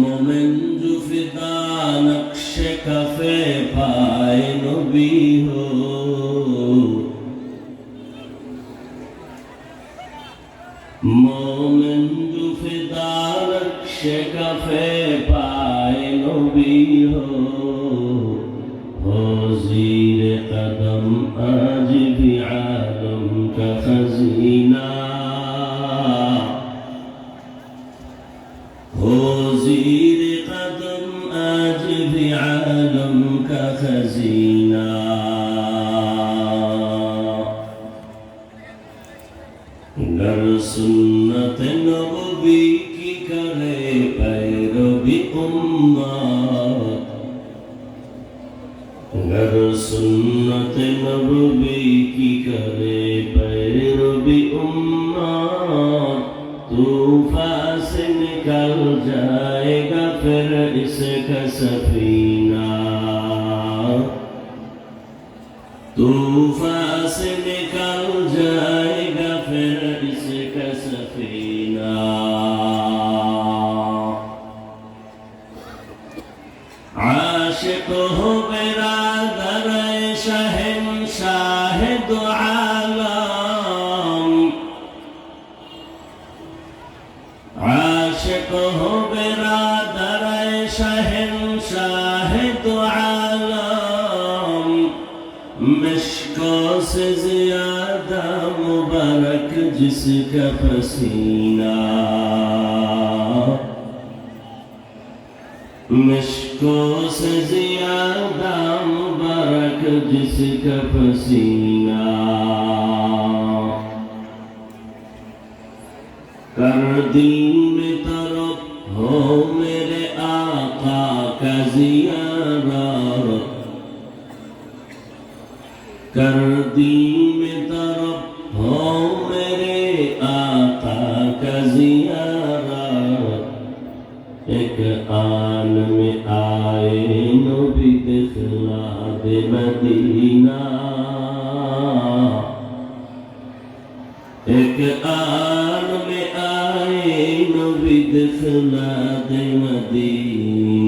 মোমেন জুফিদা নকশে cafe পায় নবী হো মোমেন জুফিদা নকশে কাফে পায় নবী হো হজির কদম আজ भी आलम का زیر قدم آج بھی عالم کا خزینہ گر سنت نبوی کی کرے پیرو بھی امت گر سنت نبوی کی کرے طوفا سے نکل جائے گا پھر اس کا سفینہ طوفا سے نکل جائے گا پھر اس کا سفینہ عاشق عاشق ہو برادر شہن شاہ تو عالم مشکوں سے زیادہ مبارک جس کا پسینہ مشکوں سے زیادہ مبارک جس کا پسینہ کر دل میں طرف ہو میرے آقا کا زیارہ کر دل میں طرف ہو میرے آقا کا زیارہ ایک آن میں آئے نبی دکھلا دے مدینہ ایک آن میں آئے نبی دکھلا دے مدینہ